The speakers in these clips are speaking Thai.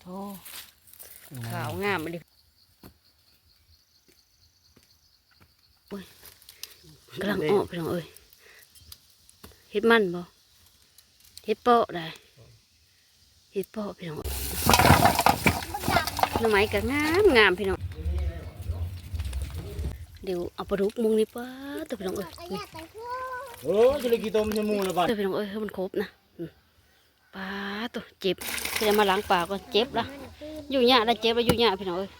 โธ่ขาวงามมาดิโอ้ยกำลังออกพี่น้องเอ้ยเฮ็ดมันบ่เฮ็ดเปาะได้เฮ็ดเปาะพี่น้องหน่อไม้ก็งามงามพี่น้องเดี๋ยวเอาปลาดุกมุงนี่ป้าตัวพี่น้องเอ้ย นี่โอ้จะเลยกี่ต้มชะมูละบัดตัวพี่น้องเอ้ยให้มันครบนะป้าตัวเจ็บจะมาล้างปากก่อนเจ็บละอยู่เนี่ยะได้เจ็บแล้วอยู่เนี่ยพี่น้องเอ้ย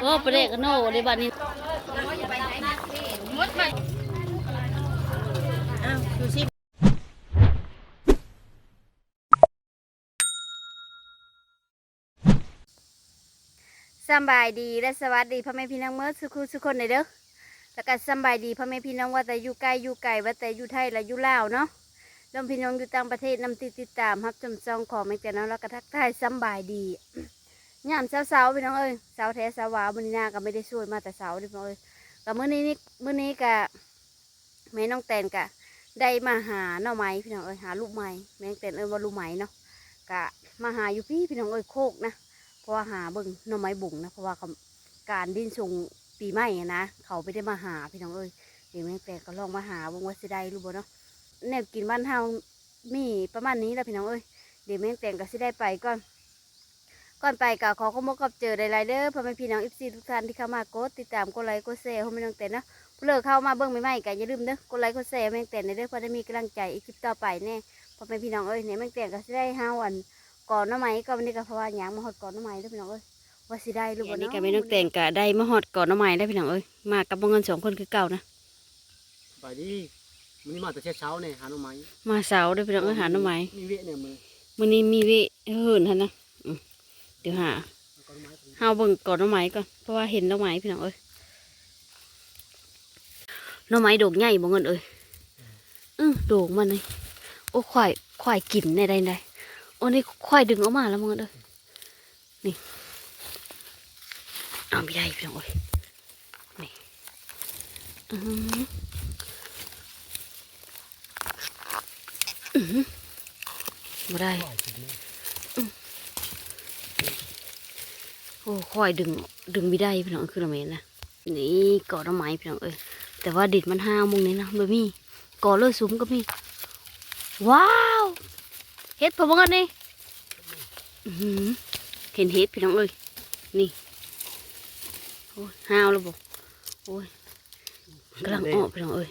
โอ้ประเด็กโน่ในบ้านนี้ำบายดีและสวัสดีพ่อแม่พี่น้องเมื่อสุขุสุกคนเลยเด้อแล้วก็สำบายดีพ่อแม่พี่น้องว่าแต่อยู่ไกลอยู่ไกลว่าแต่อยู่ไทยและอยู่ลาวเนาะรวมพี่น้องอยู่ต่างประเทศนำติดติดตามครับชมซองของแม่แต่น้องแล้วก็ทักทายสำบายดียามเช้าๆพี่น้องเอ้ยเช้าแท้เช้าวาวมื้อนี้นาก็ไม่ได้ช่วยมาแต่เช้าด้อพี่น้องเอ้ยก็มื้อนี้นี่มื้อนี้ก็แม่น้องแตนก็ได้มาหาหน่อไม้พี่น้องเอ้ยหาลูกไม้แม่น้องแตนเอ้ยว่าลูกไม้เนาะก็มาหาอยู่พี่พี่น้องเอ้ยโคกนะ เพราะว่าหาเบิ่งหน่อไม้บุ๋งนะเพราะว่าการดิ้นทรงปีใหม่นะเขาไม่ได้มาหาพี่น้องเอ้ยเดี๋ยวแม่งแต่ก็ลองมาหาบงว่าสิได้รู้บ่เนาะแนวกินบ้านเฮามีประมาณนี้แหละพี่น้องเอ้ยเดี๋ยวแม่งแต่งก็สิได้ไปก่อนก่อนไปก็ขอขอบคุณกับเจอหลายๆเด้อพ่อแม่พี่น้อง FC ทุกท่านที่เข้ามากดติดตามกดไลค์กดแชร์ให้แม่น้องแต่นะผู้เลิกเข้ามาเบิ่งใหม่ๆก็อย่าลืมเด้อกดไลค์กดแชร์แม่งแต่นเด้อเพื่อได้มีกำลังใจอีกคลิปต่อไปแน่พ่อแม่พี่น้องเอ้ยเนี่ยแม่งแต่งก็สิได้เฮาอัน ก่อนหน้าไม้ก็วันนี้ก็เพราะว่าหยางมาหอดก่อนหน้าไม้ได้อพี่น้องเอ้ยว่าสิได้หรือบ่เนาะนี่ก็ไม่ต้องแต่งกะได้มาหอดก่อนหน้าไม้ได้พี่น้องเอ้ยมากับบ่เงินสองคนคือเก่านะไปดิมันนี่มาแต่เช้าๆเนี่ยหาหน่อไม้มาเสาร์ได้อพี่น้องเอ้ยหาหน้าไม้มีเวะเนี่ยมือมื้อนี้มีเวเหินหั่นนะอืมเดี๋ยวหาก่อนหน่อไม้ผมเฮาเบิ่งก่อนหน้าไม้ก่อนเพราะว่าเห็นหน้าไม้พี่น้องเอ้ยหน้าไม้โด่งใหญ่บ่เงินเอ้ยอือโด่งมันเลยโอ้ควายควายกินได้ได้ได้โอ้นี่ควายดึงออกมาแล้วมึงเอ้ยนี่เอาไม่ได้พี่น้องเอ้ยนี่ไม่ได้โอ้ควายดึงดึงไม่ได้พี่น้องคือละเมนนะนี่เกาะต้นไม้พี่น้องเอ้ยแต่ว่าดิดมันห้าวมุงนี้นะบะมี่ก่อเลยซุ้มก็มีว้า ฮ็ดพอบังกันนี่อื้อหือเห็นเฮ็ดพี่น้องเอ้ยนี่โอ้ยห้าวแล้วบอกโอ้ยกำลังออกพี่น้องเอ้ย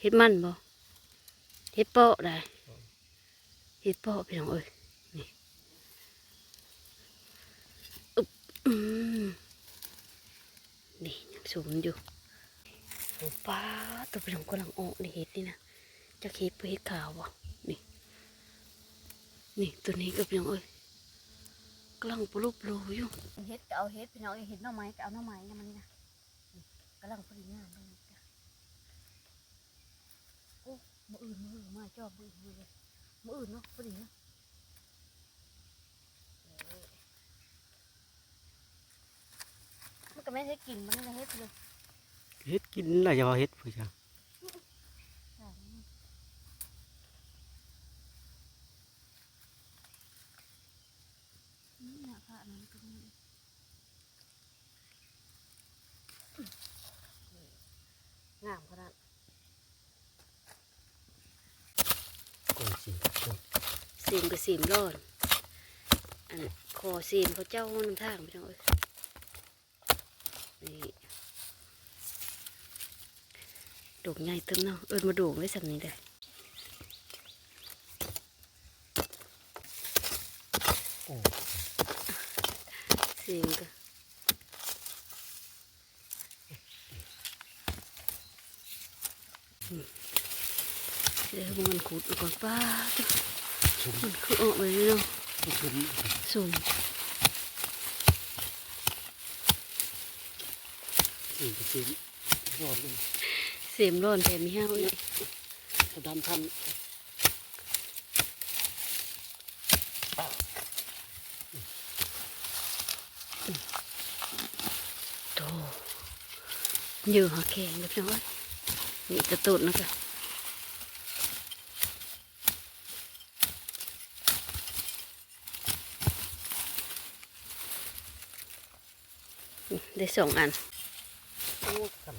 เฮ็ดมันบ่เฮ็ดเปาะได้เฮ็ดเปาะพี่น้องเอ้ยอืมนี่ยังสูงอยู่โอ้ป้าตัวเป็นของกำลังออกในเห็ดนี่นะจะเห็ดไปเห็ดขาวบ่นี่ นี่ตัวนี้ก็เป็นของเอ้ยกำลังปลุกปลูอยู่เห็ดก็เอาเห็ดพี่น้องเห็ดหน่อไม้ก็เอาหน่อไม้นะมันนี่นะกำลังพอดีงามเลยนะโอ้มืออื่นมืออื่นมาจอบมืออื่นมืออื่นมืออื่นเนาะพอดีนะมันก็ไม่ได้กินมันไม่ได้เฮ็ดเลยเฮ็ดกินอะไรจะว่าเฮ็ดผู้ชาย นี่นะพระมันก็มีงามขนาด ก่อนสิ สีมก็สีมร้อนอันคอสีมเขาเจ้าน้ำทางพี่น้องเอ้ยนี่ดอกใหญ่ตึงเนาะเอินมาโด่งไว้สักนี้ได้โอ้สีมก็อืมเดี๋ยวมันขุดก่อนป้าด ชุ่มมันคือออกไปเลยเนาะชุ่มสุ่มสิ่งสิ่งรอดเลยเสียมร้อนแต่มีห้าวอีกกระดานทันโตอยู่หาแข็งเรียบร้อยนี่จะตุดนะจ๊ะ ได้สองอันโอ้กัน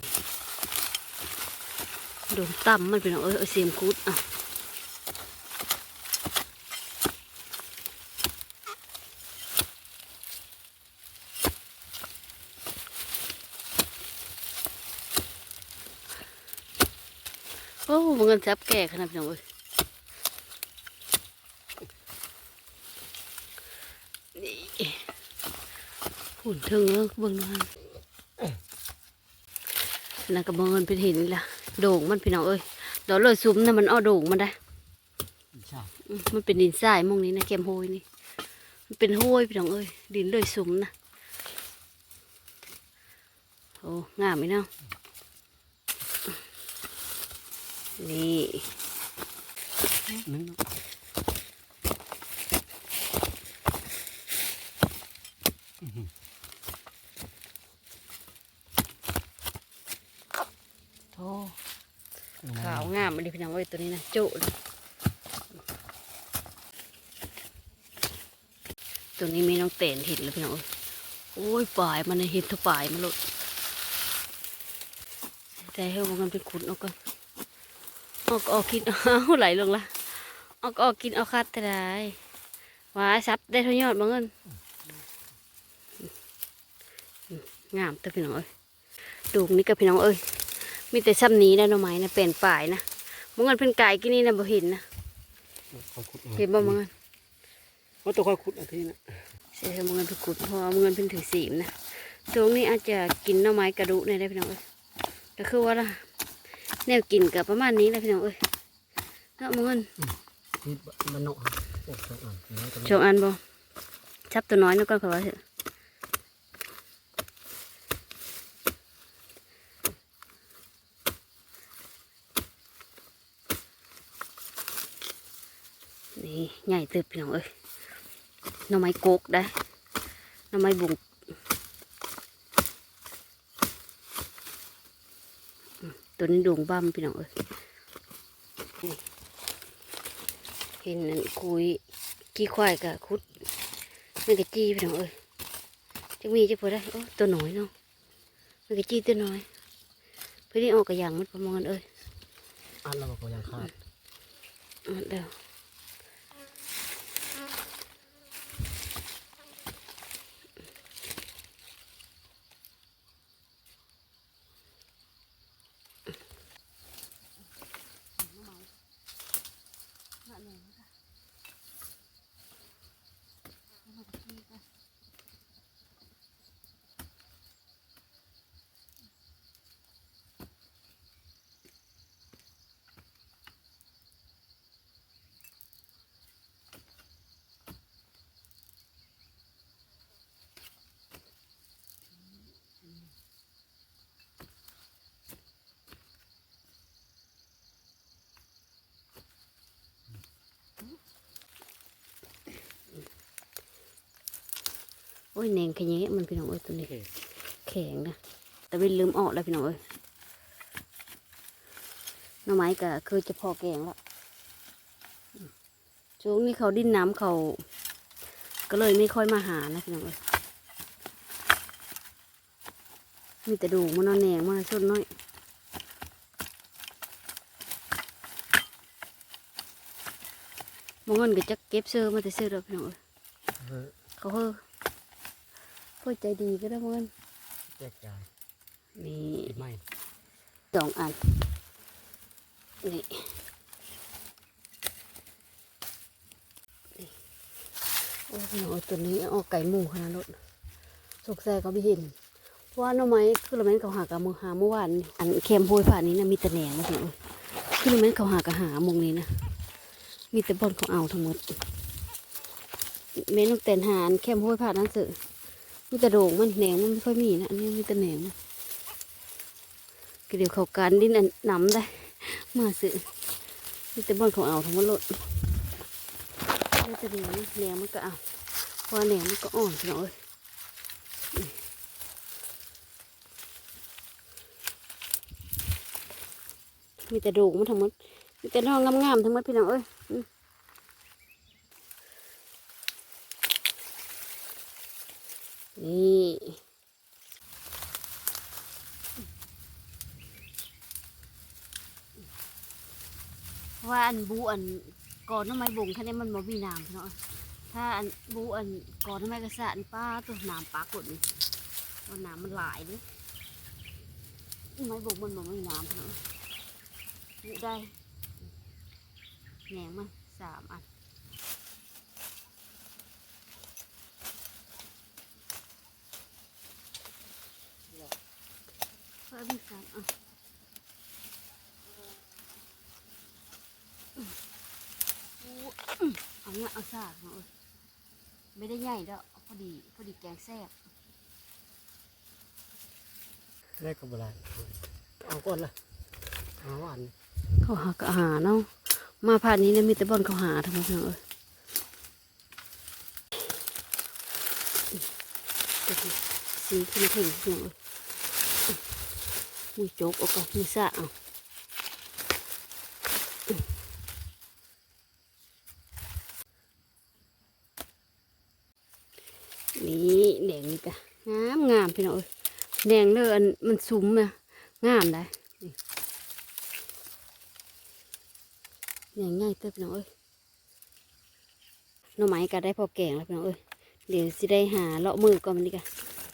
ดนต่ำมันเป็นเออเอาเสียมคุดอะโอ้มันเงินจับแก่ขนาดนี้เลย หุ่นเทิงเอ้อเบิ่งดูมันนั่นก็มองเงินเป็นเห็นล่ะ โด่งมันพี่น้องเอ้ยดอกเลยซุ้มนะมันอ้อโด่งมันได้ใช่อืมมันเป็นดินทรายหมองนี้นะแกมโฮยนี่ มันเป็นห้วยพี่น้องเอ้ยดินเลยซุ้มนะ โอ้งามไหมเนาะนี่ นึง โอ้ขาวงามมันดิพี่น้องเอ้ยตัวนี้นะโจ้เลย ตัวนี้มีน้องเต่นเห็นแล้วพี่น้องเอ้ยโอ้ยปลายมันน่ะเห็นทุกปลายมันหลดแต่ให้มันเป็นขุนเอาก่อนออกออกกินอ้าวไหลลงละออกออกกินเอาคัดแต่ได้ว้าซับได้เท่ายอดบางเงินงามแต่พี่น้องเอ้ยดูนี่กับพี่น้องเอ้ยมีแต่ซ้ำนี้นะหน่อไม้นะเป็นป่ายนะมึงเงินเป็นไก่กินนี่นะบ่เห็นนะขอขุดเห็นบ่มึงเงิน ว่าตัวค่อยขุดอันที่นะเสียมึงเงินไปขุดเพราะว่ามึงเงินเป็นถือสีมนะตรงนี้อาจจะกินหน่อไม้กระดูกเนี่ยได้พี่น้องเอ้ยก็คือว่าล่ะแนวกินกับประมาณนี้แหละพี่น้องเอ้ยเนาะมึงเงินที่มันเนาะโอ้สองอันน้อยกันโชว์อันบ่ชับตัวน้อยนึกก่อนเขาว่าเถอะนี่ใหญ่เติบพี่น้องเอ้ย หน่อไม้โกกได้หน่อไม้บุงอืมตัวนี้ดวงบั้มพี่น้องเอ้ยนี่เห็นนั่นคุยกี้ควายกับคุดมันกะจี้พี่น้องเอ้ยจะมีจะพอได้โอ้ตัวน้อยเนาะมันกะจี้ตัวน้อยเพื่อที่ออกกระยางมันประมาณเอ้ยอันเราบอกยังขาดอันเดียว โอ้ยแหนงขยะมันพี่น้องเอ้ยตัวนี้โอเคแข็งนะแต่เป็นลืมออกแล้วพี่น้องเอ้ยหน่อไม้ก็คือจะพอแกงแล้วช่วงนี้เขาดิ้นน้ำเขา ก็เลยไม่ค่อยมาหานะพี่น้องเอ้ยมีแต่ดูมันนอนแหนงมาส่วนน้อยมองเงินก็จะเก็บเสื้อมาแต่เสื้อเด้อพี่น้องเอ้ยเออเขาเฮ้อเพื่อใจดีก็ได้มองเงินแจกจ่ายนี่ติดไหมสองอันนี่นี่โอ้โหตัวนี้เอาไก่หมูขนาดรถสกแซก็ไม่เห็นเพราะว่าหน้องไม้คือเราแม่นเขาหากะมือหาเมื่อวานนี่อันเค็มโพยผ่านนี้นะมีแต่แหนงนะพี่น้องคือเราแม่นเขาหากะหาหมองนี้นะมีแต่บอนเขาเอาทั้งหมดแม่นต้องแต่นหาอันเค็มโพยผ่านนั้นสื่อ มีแต่โด่งมันแหนงมันไม่ค่อยมีนะอันนี้มีแต่แหนงนก็เดี๋ยวเขาการดิ้นอันน้ำได้ มาสิมีแต่บอนของเอาทั้งหมดเลยก็จะเหนียวนะเหนียวมันก็เอาเพราะว่าเหนียวมันก็อ่อนพี่องเอ้ยมีแต่โดูกมันทั้งหมดมีแต่น้องงามๆทั้งหมดพี่น้องเอ้ยอืม นี่ว่าอันบูอันก่อนน้ำไม้บงแค่นี้มันบ่มีน้ำพี่น้องเอ้ยถ้าอันบูอันก่อนน้ำไม้กระสานป้าตัวน้ำปลากดนี่ว่าน้ำมันหลายเดิไม้บงมันบ่มีน้ำพี่น้องเอ้ยนี่ได้แหนงมันสามอัน เพิ่มอีสามอะเอาเนี่ยเอาซากเนาะไม่ได้ใหญ่แล้วพอดีพอดีแกงแซ่บแรกก็บ่ได้เอาก่อนละเอาหวานเขาหากหาเนาะมาผ่านนี้เนี่ยมีแต่บอนเขาหาทั้งหมดเนาะเอ้ยสีขึ้นเข่งเนาะเอ้ย มือจกเอากับมือสะเอานี่แดงนี่กะงามงามพี่น้องเอ้ยแดงเด้ออันมันสูงนะงามได้แดงง่ายเติบพี่น้องเอ้ยหน่อไม้ก็ได้พอแกงแล้วพี่น้องเอ้ยเดี๋ยวสิได้หาเลาะมือก่อนมันดีกะ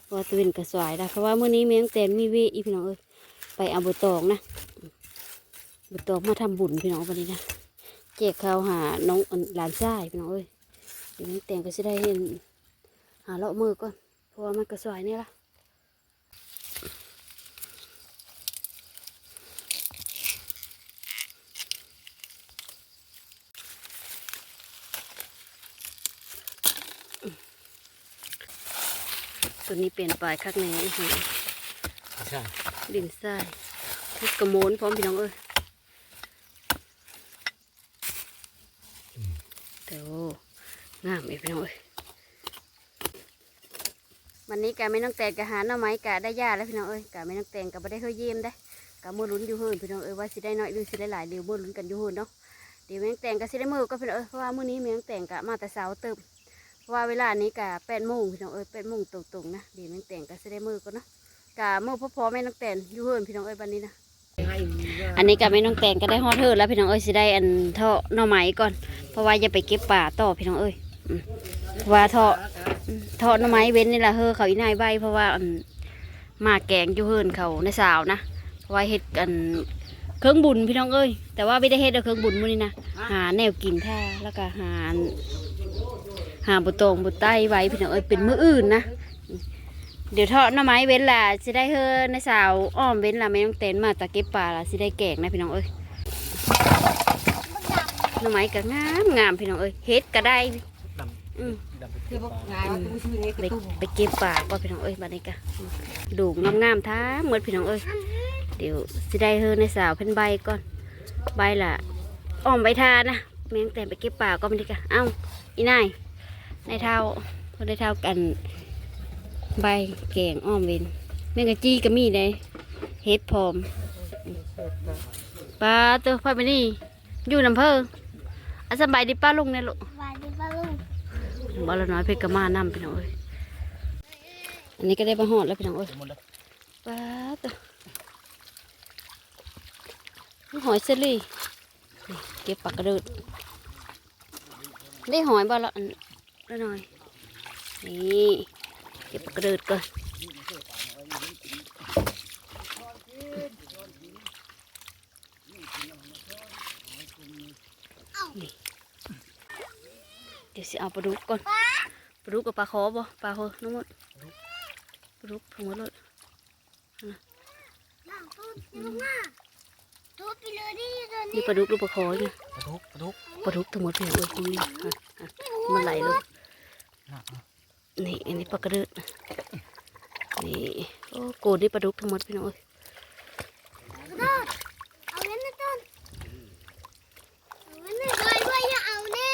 เพราะว่าตะเวนกระสวยได้เพราะว่าเมื้อนี้เมียงแตนมีเวอีพี่น้องเอ้ย ไปเอาบุตองนะบุตองมาทำบุญพี่น้องวันนี้นะแจกข้าวหาน้องหลานชายพี่น้องเอ้ยเดี๋ยวเมียงแตนก็สิได้เห็นหาเลาะมือก่อนเพราะว่ามันกระสวยนี่ละตัวนี้เปลี่ยนไปคักแน่อีกหน่อยใช่ ดินทรายทุกกระโมนพร้อมพี่น้องเอ้ยเดี๋ยวงามอีพี่น้องเอ้ยวันนี้กะไม่ต้องแต่งกะหาหน่อไม้กะได้ยาแล้วพี่น้องเอ้ยกะไม่ต้องแต่งกะไม่ได้เฮ้ยเยี่ยมได้กะมือลุ้นอยู่เฮินพี่น้องเอ้ยว่าสิได้น้อยหรือสิได้หลายเดี๋ยวมือลุ้นกันอยู่เฮินเนาะเดี๋ยวแมงแต่งกะสิได้มือก็พี่น้องเอ้ยเพราะว่ามื้อนี้แมงแต่งกะมาแต่เช้าเติมเพราะว่าเวลานี้กะแปดโมงพี่น้องเอ้ยแปดโมงตรงๆนะเดี๋ยวแมงแต่งกะสิได้มือก็เนาะ กะมือพ่อๆแม่น้องแต่งอยู่เฮินพี่น้องเอ้ยวันนี้นะอันนี้กะไม่ต้องแต่งก็ได้ฮอดเฮินแล้วพี่น้องเอ้ยสิได้อันเทาะหน่อไม้ก่อน เพราะว่าอย่าไปเก็บป่าต่อพี่น้องเอ้ยอืมเพราะว่าเทาะทอดหน่อไม้เว้นนี่แหละเฮอเขาอีนายใบเพราะว่าอันมาแกงอยู่เฮินเขาในสาวนะเพราะว่าเฮ็ดกันเครื่องบุญพี่น้องเอ้ยแต่ว่าไม่ได้เฮ็ดเอาเครื่องบุญมื้อนี้นะหาแนวกินท่าแล้วก็หาหาบุตรงบุใต้ไว้พี่น้องเอ้ยเป็นมื้ออื่นนะ เดี๋ยวทอดหน่อไม้เว้นล่ะสิได้เฮอในสาวอ้อมเว้นล่ะไม่ต้องเต้นมาตะเก็บปลาล่ะสิได้แกงนะพี่น้องเอ้ยหน่อไม้ก็งามงามพี่น้องเอ้ยเฮ็ดก็ได้อืมไปไปเก็บปลาก็พี่น้องเอ้ยบัดนี้กะดูงามๆท้าเหมือนพี่น้องเอ้ยเดี๋ยวสิได้เฮอในสาวเพิ่นใบก่อนใบล่ะอ้อมใบทานะแม่งแต่ไปเก็บปลาก็มันดีกะเอ้าอีนายในเท้าเพิ่นได้เท่ากัน ใบแกงอ้อมเวนแมงกะจี้ก็มีเลยเฮ็ดพร้อมปลาตัวพ่อไปนี่อยู่ลำเพออาสบายดีป้าลุงเนี่ยลูกวาดิบาลุงบอลน้อยเพชรกมานํพี่น้องเอ้ยอันนี้ก็ได้มาหอดแล้วพี่น้องเอ้ยหมดแล้วป้าดตัวนี่หอยเซรี่นี่เก็บปากกระเดิดได้หอยบ่ละอันละหน่อยนี่ เก็บปากกระเดิดก่อนนี่เดี๋ยวสิเอาปลาดุกก่อนปลาดุกกับปลาคอบ่ปลาคอน้องมดปลาดุกทั้งหมดเลยหลังตู้นี่ลงมาตู้ไปเลยดิตอนนี่นี้ปลาดุกหรือปลาคอเนี่ยกระทุกกระทุกปลาดุกทั้งหมดเลยเอ้ยนี่อะอะมันไหลลง นี่อันนี้ปลากระดึกนี่โอ้กูได้ปลาดุกทั้งหมดพี่น้องเอาเงินนะต้นเอาเงินนะด้วยด้วยอย่าเอาเน่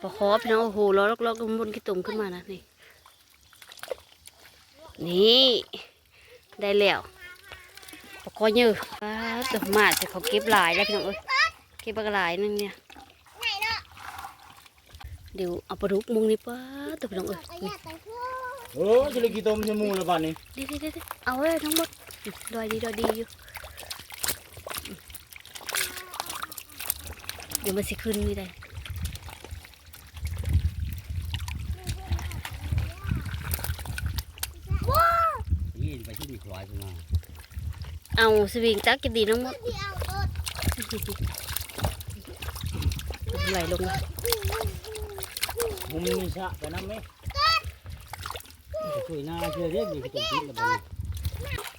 ปลาคอพี่น้องโอ้โหล้อล็อกๆบนขี้ตุ่มขึ้นมานะนี่นี่ได้แล้วปลาคอเยอะแต่หมาจะเขาเก็บหลายแล้วพี่น้องเอ้ยเก็บปลาหลายนั่นเนี่ย เดี๋ยวเอาปลาดุกมุงนี่ป้าตัวพี่น้องเอ้ยก็อนี่ยากไปพูดโอ้จะเลยกี่ต้มชะมูละบาทนี่เดี๋ยวเดี๋ยวเดี๋ยวเอาเลยทั้งหมดดอยดีดอยดีอยู่เดี๋ยวมันสิขึ้นนี่ได้ยี่ไปที่มีควายขึ้นมาเอาสวิงจักจะดีน้องมดพี่เอารถไหลลงมามุมนี้ชะไปน้ำไหมช่วยหน้าช่วยเรียกอยู่ที่ต้นตีนละบาท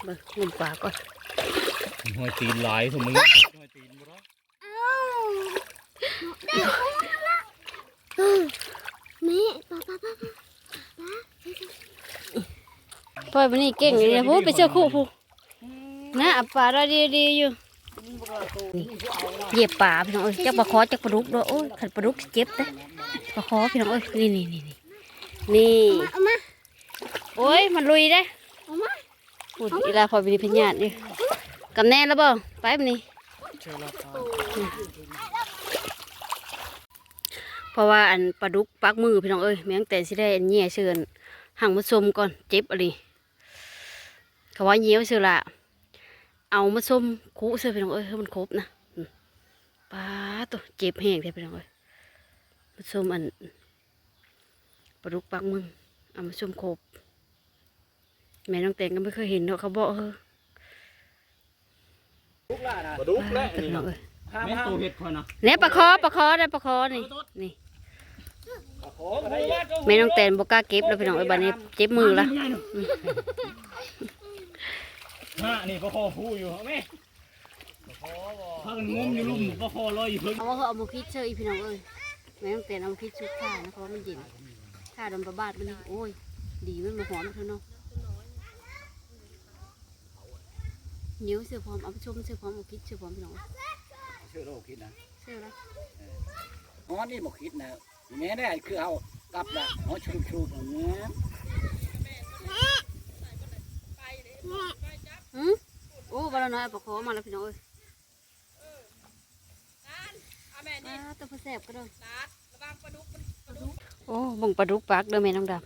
เบิ่งงมปลาก่อนนี่หอยตีนหลายสมมึงหอยตีนบ่รอแม่ป้าป้าป้าปล่อยมันนี่เก่งเลยเนี่ยพูดไปเชื่อคู่ผู้นะเอาปลาดอยดีดีอยู่เหยียบปลาพี่น้องเอ้ยจักปลาคอจักปลาดุกด้วยโอ้ยขันปลาดุกเจ็บเด้ ปลาคอพี่น้องเอ้ยนี่นี่นี่นี่นี่เอามาโอ้ยมันลุยได้เอามาพูดอีลาพอไปดีพญาติดิกำแน่แล้วบ่ไปมันนี่เชื่อละครับเพราะว่าอันปลาดุกปักมือพี่น้องเอ้ยแมงแต่สิได้อันเหี้ยเชิญหั่งมาชมก่อนเจ็บอะไรเขาว่าเหี้ยวเสือละเอามาชมคุเสือพี่น้องเอ้ยให้มันครบนะอืมปลาตัวเจ็บแห้งแท้พี่น้องเอ้ย มาชมอันปลาดุกปักมือเอามาชมครบแม่น้องแตงก็ไม่เคยเห็นเนาะเขาบอกเออปลาดุกแหละปลานี่ดุเนาะกเอ้ยแม่ตัวเห็ดคอยนะเนี่ยปลาคอปลาคอได้ปลาคอนี่นี่ขออะไรแม่น้องแตนบอกกล้าเก็บแล้วพี่น้องไอ้ยบ้านนี้เจ็บมือละฮะนี่ปลาคอผู้อยู่แม่พากันงมอยู่ลุ่มปลาคอลอยอยู่เพิ่งเอาว่าเขาเอามาพิชเชอร์อีพี่น้องเอ้ย แม่น้องแตนเอามาพิชชุดข้านะเพราะว่ามันเย็นข้าโดนประบาดมันนี่โอ้ย ดีมันมาหอมเถอะเนาะเหนียวเสือพร้อมเอาไปชมเสือพร้อมเอาพิชเสือพร้อมพี่น้องเอ้ยเชื่อโลกคิดนะเสือแล้วอ๋อนี่บอกคิดนะแม่ได้คือเอากลับละอ๋อชูชูแบบนี้หืมโอ้บาลน้อยเอาปลาคอมาแล้วพี่น้องเอ้ย อ่าตัวผู้แสบก็ได้โอ้บังปลาดุกปักเด้อแม่น้องดำ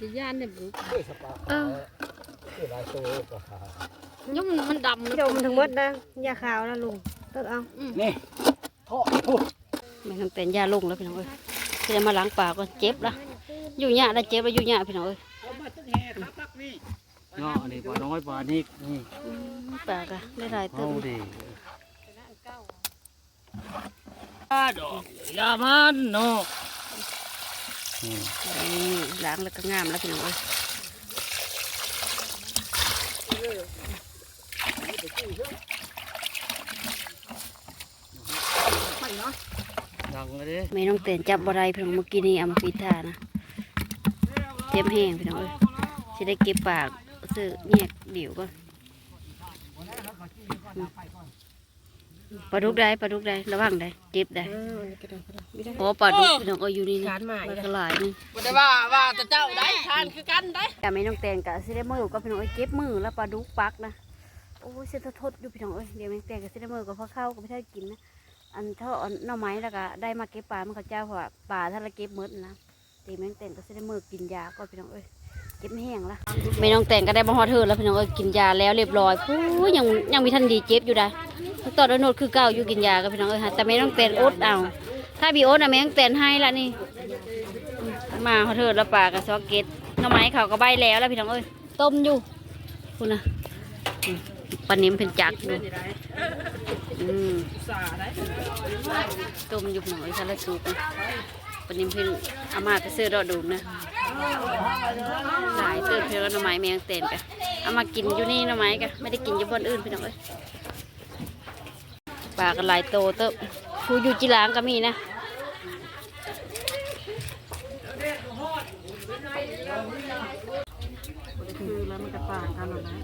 จะย่านเนี่ยบุเฮ้ยสปาเออเฮ้ยลายโตกว่ายมมันดำจมทั้งหมดนะยาขาวนะลุงตักเอานี่ท่อพูดแม่น้องแตนยาลงแล้วพี่น้องเอ้ยจะมาล้างปากก่อนเจ็บละอยู่ยะได้เจ็บแล้วอยู่ยะพี่น้องเอ้ยเนาะนี่ปลาน้อยปลานี่นี่ อืมปากอะได้หลายเติเอามดิอาดอกยามันเนาะนี่ล้างแล้วก็งามแล้วพี่น้องเอ้ยดังเลยดิแม่น้องแตนจับบ่ได้พี่น้องเมื่อกี้นี่เอามาปิดท่านะเจ็บแห้งพี่น้องเอ้ยจะได้เก็บปากซื้อแยกเดี่ยวก่อนอืม ปลาดุกได้ปลาดุกได้ระวังได้เจ็บได้เอออันนี้ก็ได้ก็ได้ไม่ได้โอ้ปลาดุกพี่น้องก็อยู่นี่นี่การหมายมันก็หลายนี่บ่ได้ว่าว่าแต่เจ้าได้ทานคือกันได้กะแม่น้องแตนกะสิได้มือก็พี่น้องเอ้ยเก็บมือแล้วปลาดุกปักนะโอ้ยเส้นทดอยู่พี่น้องเอ้ยเดี๋ยวแม่น้องแตนก็สิได้มือก็พอเข้าก็ไม่ได้กินนะอันเท่าอันหน่อไม้แล้วก็ได้มาเก็บปลามันเขาเจ้าเพราะว่าปลาถ้าเราเก็บหมดนะตีแม่น้องแตนก็สิได้มือกินยาก็พี่น้องเอ้ย เก็บไม่แห้งละแม่น้องแตนก็ได้มาฮอดเธอแล้วพี่น้องเอ้ยกินยาแล้วเรียบร้อยปู้ยังยังมีทันดีเจ็บอยู่ได้ตอนโนดคือเก่าอยู่กินยาก็พี่น้องเอ้ยฮะแต่แม่น้องแตนอดเอาถ้าบีโอดนะแม่น้องแตนให้ละนี่ มาเขาเถิดแล้วปลากระซอกเก็ตหน่อไม้เขาก็ใบแล้วแล้วพี่น้องเอ้ยต้มอยู่คุณนะปลานิ่มเป็นจักดูต้มอยู่พี่อยทะเลสุกปลานิ่มเพิ่นเอามาไปซื้อดอดูนะ หลายเติมเพื่อนหน่อไม้แมงเตนกันเอามากินอยู่นี่หน่อไม้กันไม่ได้กินอยู่บนอื่นพี่น้องเอ้ยปลากันหลายโตเติบผู้อยู่จีหลางก็มีนะคือแล้วมันจะปากกันหรอนะ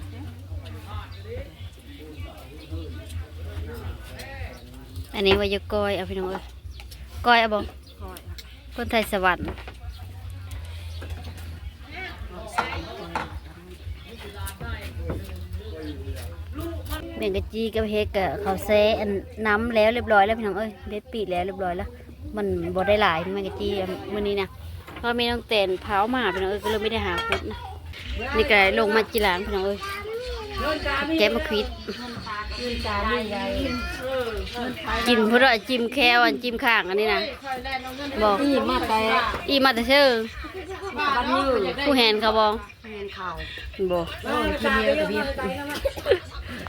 อันนี้วายกอยเอาพี่น้องเอ้ยก้อยเอาบ่คนไทยสวรรค์ แบ่งกะจีกับเฮดกับเขาวแซ่อันน้ำแล้วเรียบร้อยแล้วพี่น้องเอ้ยเด็ดปีแล้วเรียบร้อยแล้ว มันบ่ได้หลายแม่งกะจีอันมื้อนี้นะเพราะมีน้องเตนเผามาพี่น้องเอ้ยก็เลยไม่ได้หาคุดนะนี่ก็ลงมาจีหลางพี่น้องเอ้ยแกะมาควิดจิ้มเพื่อจิ้มแค่วันจิ้มข้างอันนี้นะบอกนี่มาแต่อีมาแต่เชื่อบ้านนี้ ผู้แหนเขาบอกแม่นข่าวบอกโอ้ยกินเยอะกับพี่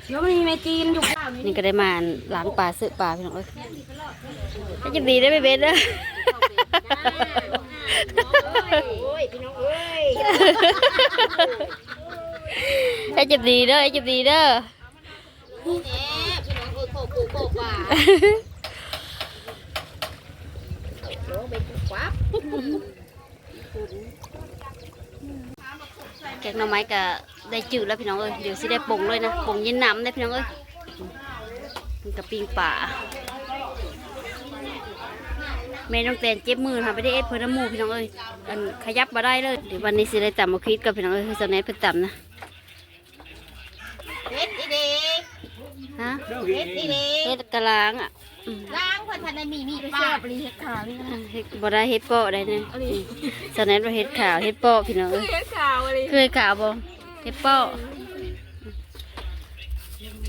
แล้วมันมีแม่จีนอยู่นี่ก็ได้มาล้างปลาซื้อปลาพี่น้องเอ้ยถ้าจะดีได้ไม่เบ็ดเด้อโอ้ยพี่น้องเอ้ยให้จะดีเด้อให้จะดีเด้อแหมพี่น้องเอ้ยโคกโคกว่าโอ้ไปควับ แกงหน่อไม้ก็ได้จืดแล้วพี่น้องเอ้ยเดี๋ยวสิได้ปงเลยนะปงเย็นน้ำได้พี่น้องเอ้ยกับปิงป่าแม่น้องแตนเจ็บมือค่ะไม่ได้เอฟเพื่อน้ำมูพี่น้องเอ้ยอันขยับมาได้เลยเดี๋ยววันนี้สิได้ตำมาคิดกับพี่น้องเอ้ยคือสแนทเพิ่นตำนะเฮ็ดอีเด้ ฮะเฮ็ดอีเด้เฮ็ดกะลางอะอืมล้างคนทันได้มีมีป้าปรีเฮ็ดขาวนี่เฮ็ดบ่ได้เฮ็ดโปะได้เนี่ยสแนทว่าเฮ็ดขาวเฮ็ดโปะพี่น้องเอ้ยเฮ็ดขาวอะไรเคยขาวบ่เฮ็ดโปะ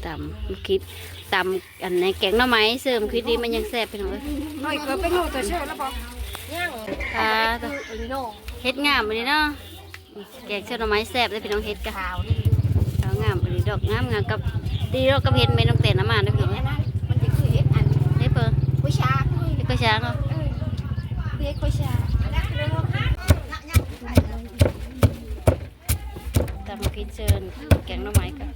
ตำมาคิดตำอันในแกงหน่อไม้เสริมคิดดีมันยังแซ่บพี่น้องเอ้ยหน่อยก็ไปโง่ตัวเชื่อแล้วบ่ยังค่ะลิโน่เฮ็ดงามอันนี้เนาะแกงเส้นหน่อไม้แซ่บเลยพี่น้องเฮ็ดกะ ขาวนี่ขาว งามอันนี้ดอกงามงามกับดีดอกกับเฮ็ดแม่น้องเต้นน้ำมันเด้อพี่น้องอันนั้นมันจะคือเฮ็ดอันเฮ็ดเพิ่นผู้ชายเฮ็ดกระช้างเนาะเฮ็ดผู้ชายตำมาคิดเชิญแกงหน่อไม้กัน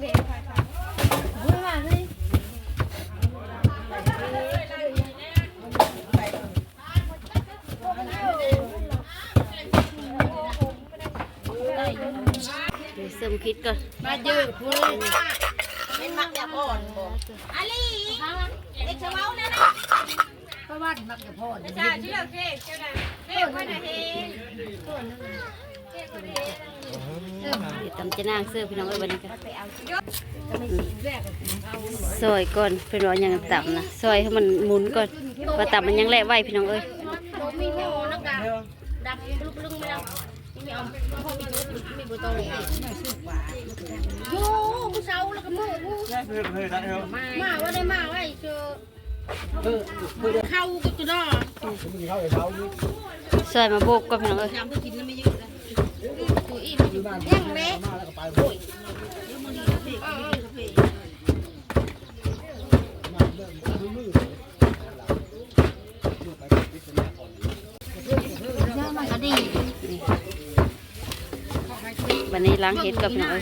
เดี๋ยว เสริมคิดก่อนมาเยอะพุ่นเป็นมักจะพ่อนอาลีเด็กชะเมานะนะเพราะว่ามักจะพ่อนจ้าชื่อเค้กเจ้าน่ะเค้กว่าน่ะเฮเดี๋ยวตำจะนางเสื้อพี่น้องเอ้ยวันนี้กันซอยก่อนเป็นร้อนยังต่ำนะซอยให้มันหมุนก่อนว่าต่ำมันยังแหละไหวพี่น้องเอ้ยมีโมนักดาดับลุกลึงไม่แล้ว ม่เอาพ่อมีชุดมีบุตรโย่ผู้เช้าแล้วก็มือผู้มาว่าได้มาไว้เจอเข้าก็จะได้ซอยมาโบกก่อนพี่น้องเอ้ยยำก็กินแล้วไม่เยอะเลยตัวอิ่มยังเละอดี วันนี้ ล้างเห็ดกับพี่องเอ้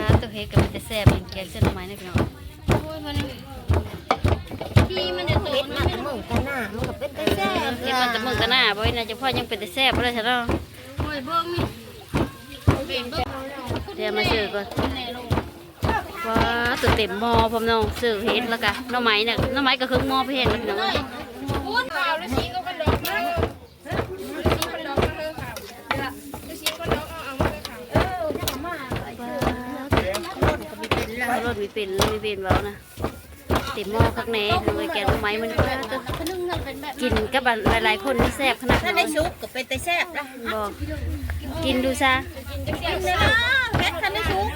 าตัวเห็ดกับมันจะแซ่บเป็นแกงเส้นไม้นะพี่น้องที่มันจะโตมันไม่เหมือนกันน่ะมันกับเป็นแต่แซ่บเห็ดมันจะมึงกันหน้าบ่อยนะเจะพ่อยังเป็นแต่แซ่บเลยใช่ไหมโอ้ยเบิ้งนี่เดี๋ยวมาซื้อก่อนว้าตัวเต็มมอพร้อมน้องซื้อเห็ดแล้วกะหน่องไม้เนี่ยน่องไม้ก็ครึ่งมอไปเห็นแล้วพี่น้องเอ้ย พูดเปล่าแล้วสีก็กระดกนะสีกระดกก็เลยค่ะสีกระดกเอาเอามาเลยค่ะเออจะมา ว้ารถมี เป็นเลยมีเป็นเว้านะเต็มหม้อข้างในเลยแกงหน่อไม้มันก็ตัวขนึงเงินเป็นแบบกินกับหลายๆคนนี่แซ่บขนาดถ้าไหนได้ซุปก็เป็นแต่แซ่บนะบอกกินดูซะกินเลยนะแม่ถ้าได้ซุป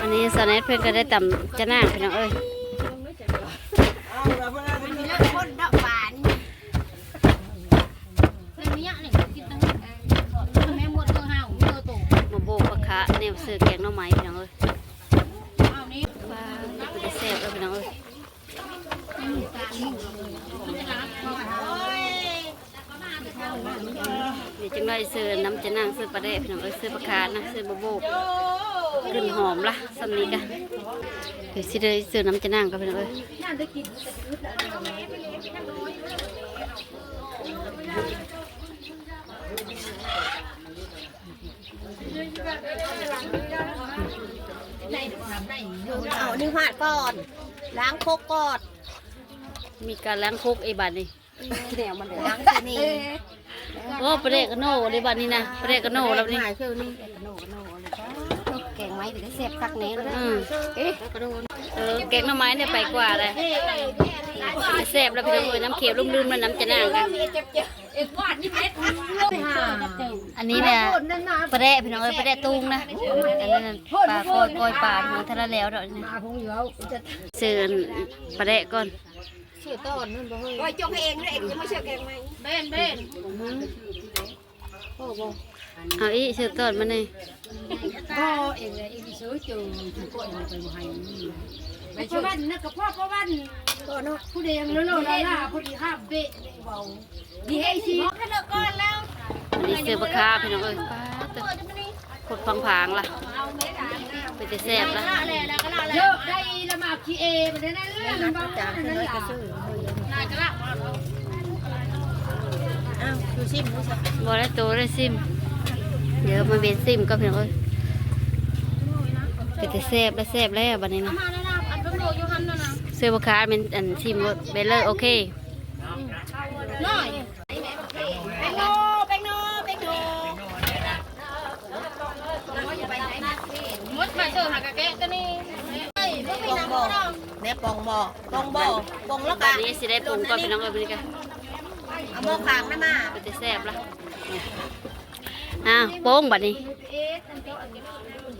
อันนี้สแนทเพื่อนก็ได้ต่ำจะหน้าพี่น้องเอ้ย มีเลือดคนดอกหวานเพื่อนมีอย่างหนึ่งกินตั้งแม่หมดเธอห่าวเธอโต มาโบกปลาคะเนี่ยซื้อแกงหน่อไม้พี่น้องเอ้ย เอานี้ ว้าก็จะแซ่บแล้วพี่น้องเอ้ย โอ้ย เดี๋ยวจังได้ซื้อน้ำจะนั่งซื้อ ปลาแดะพี่น้องเอ้ยซื้อปลาคานะซื้อมาโบกขึ้นหอมละสำนีกันเดี๋ยวสิได้ซื้อน้ำจะนั่งกับพี่น้องเอ้ยเอานี่หาดก่อน ล้างโคกก่อนมีการล้างคุกไอ้บัดนี่ แนวมันเดี๋ยวล้างที่นี่ โอ้ประเดกกะโน่ไอ้บัดนี่นะประเดกกะโน่แล้วนี่ หายเชื่อนี่กระโนกระโนอะไรก็แกงไม้เดี๋ยวจะเสียบคักแน่เลยอืม เอ๊ะกระโดนเออแกงหน่อไม้เนี่ยไปกว่าเลยแซ่บแล้วพี่น้องเอ้ยน้ำเขียวลุ่มๆแล้วน้ำจะนางกันอันนี้เนี่ยปลาแดะพี่น้องเอ้ยปลาแดะตุงนะอันนั้นน่ะปลาโคอยกอยปลาพี่น้องทะเลแล้วเนาะนี่เสือนปลาแดะก่อน เชื่อต้นนั่นบ่เฮ้ยโอ้ยจงให้เองเลยเองยังไม่เชื่อแกงไม้เบนเบนเอาอีเสือต้นมาเลยไปชาวบ้านนะกับพ่อพ่อบ้านผู้เดียงโลโลลาลาผู้ดีห้าเบะเบาดีให้สิขนมก่อนแล้วอันนี้เสือปลาคาพี่น้องเอ้ยปลาตึกขดพังๆล่ะไปจะแซ่บละเยอะได้ละมา คีเอมันได้นั่นมันบ้านั่นและอ้าวดูชิมดูสิบอได้โตได้ซิม เดี๋ยวมาเบ็นซิมก็พี่น้องเอ้ยไปจะแซ่บและแซ่บแล้วบันนี้นะมาแล้วนะอันเป็นโลอยู่หันะเสือผ้าเป็นอันซิมเบลเลอร์โอเคน้อย แน่ปองบ่ปองบ่ปองแล้วบักัดนนี้สิได้ปรุงก่อนพี่น้องเอ้ยบัดนี้กันเอาหม้อขางนะมาไปจะแซ่บละอะโป้งบัดนี้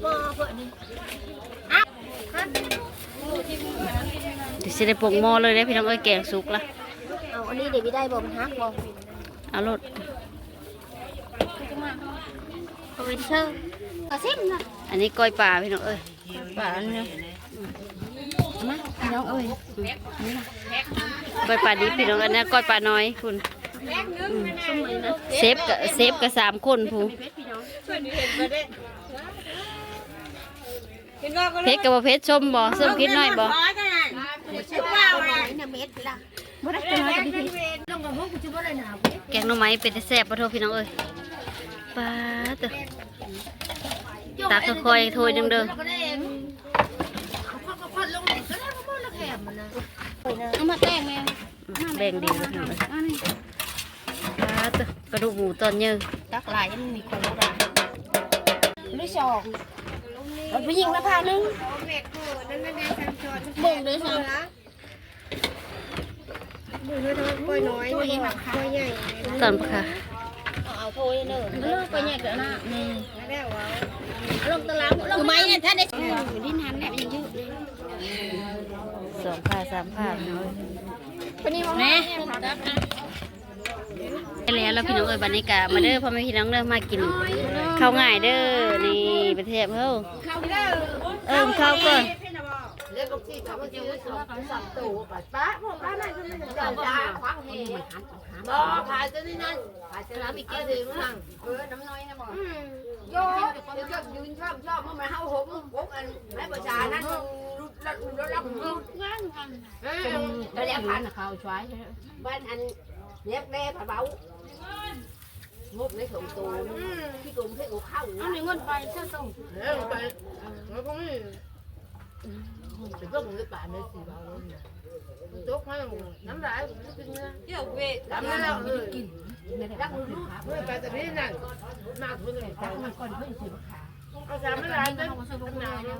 หม้อเพิ่นนี่เดี๋ยวสิได้ปรุงหม้อเลยได้พี่น้องเอ้ยแกงสุกละเอาอันนี้เดี๋ยวไม่ได้บ่มันฮักบ่เอารสเอาไปเชิญกระซิบนะอันนี้ก้อยปลาพี่น้องเอ้ยป่านนะมา พี่น้องเอ้ยก้อยปลาดิบพี่น้องอันนี้ก้อยปลาน้อยคุณอืมเซฟกับเซฟกับสามคนผู้เพชรกับบ่เพชรชมบ่ส้มคิดน้อยบ่ร้อยกันน่ะชื่อว่าอะไรเนี่ยเม็ดละบ่ได้ตัวน้อยกันพี่แกงหน่อไม้เป็นแต่แซ่บปะโทพี่น้องเอ้ยปลาเตัวตักค่อยๆถ้วยหนึงเด้อ เอามาแต่งแม่แบ่งดีเลยพี่น้องเอ้ยปลาเตัวกระดูกหมูตอนเยอะตักหลายมันมีคนละหรือสองเราไปยิงละพานึงบ่งด้วยซ้ำก้อยน้อยตัวเองราคาก้อยใหญ่ตอนปะค่ะเอาโทยเนอะเลิกไปเนี่ยกันนะนี่ลงตารางคือไม้เนี่ยถ้าได้ดิ้นหันเนี่ยมันยังยืดเลย สองผ้าสามผ้าพี่น้องแม่ได้แล้วแล้วพี่น้องเอ้ยบัดนี้กะมาเด้อพ่อแม่พี่น้องเด้อมากินข้าวง่ายเด้อนี่ประเทศเฮาเอิ่มข้าวก่อนบ่ขายตัวนี้นั่นขายตัวนี้มีกี่ถึงมั่งเออน้ำน้อยนะบ่ โยเดี๋ยวก็ยืนชอบชอบมันมาเฮาหกหกอันให้ประชานั้นรุดรัดรุดรัดรุดงานกันเออแล้วแล้วพันเขาช่วยบ้านอันเล็บแร่ผาเบางบในสองตัวที่ตุ่มให้กูเข้าอันนี้เงินไปเท่าส่งเออไปแล้วก็ไม่จะต้องเงินป่าในสี่บาทตกให้น้ำลายกินเนื้อเดี๋ยวเวทน้ำลายกิน รักรู้เพื่อไปแต่พี่นั่นมากเพื่อนเลยจักมันก่อนเพื่อนสิบขาเอาสามน้ำลายเป็นน้ำลายอะ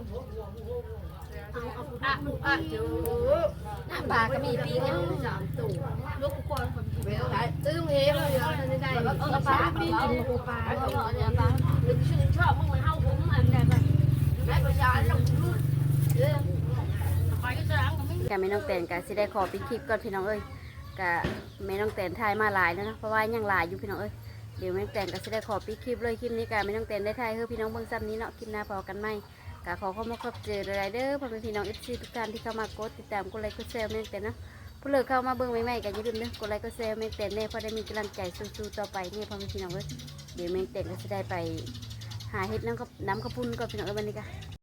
อะจูน้ำปาก็มีปีกันสามตัวลูกก่อนคนเวลตื้มเฮ้ยเลยได้ได้เออปลาปีกินปูปลาเออเนี่ยปลาหรือชื่นชอบมึงมันเฮาผมอันใดไปได้ประชาชนรู้เออไปก็จะล้างก็ไม่กะแม่น้องแตนกะสิได้ขอปิดคลิปก่อนพี่น้องเอ้ย กะแม่น้องแตนถ่ายมาหลายแล้วนะเพราะว่ายังหลายอยู่พี่น้องเอ้ยเดี๋ยวแม่น้องแตนกะสิได้ขอปิดคลิปเลยคลิปนี้กะแม่น้องแตนได้ถ่ายเพื่อพี่น้องเบิ่งซ้ำนี้เนาะคลิปหน้าพอกันไหมกะขอเข้ามาขอบเจอหลายๆเด้อพ่อแม่พี่น้องเอฟซีทุกท่านที่เข้ามากดติดตามกดไลค์กดแชร์แม่น้องแตนนะผู้เลิกเข้ามาเบิ่งใหม่ๆกะอย่าลืมเด้อกดไลค์กดแชร์แม่น้องแตนเน่เพราะได้มีกำลังใจสู้ๆต่อไปนี่พ่อแม่พี่น้องเอ้ยเดี๋ยวแม่น้องแตนก็จะได้ไปหาเห็ดน้ำน้ำข้าวปุ้นก่อนพี่น้องเอ้ยวันนี้กะ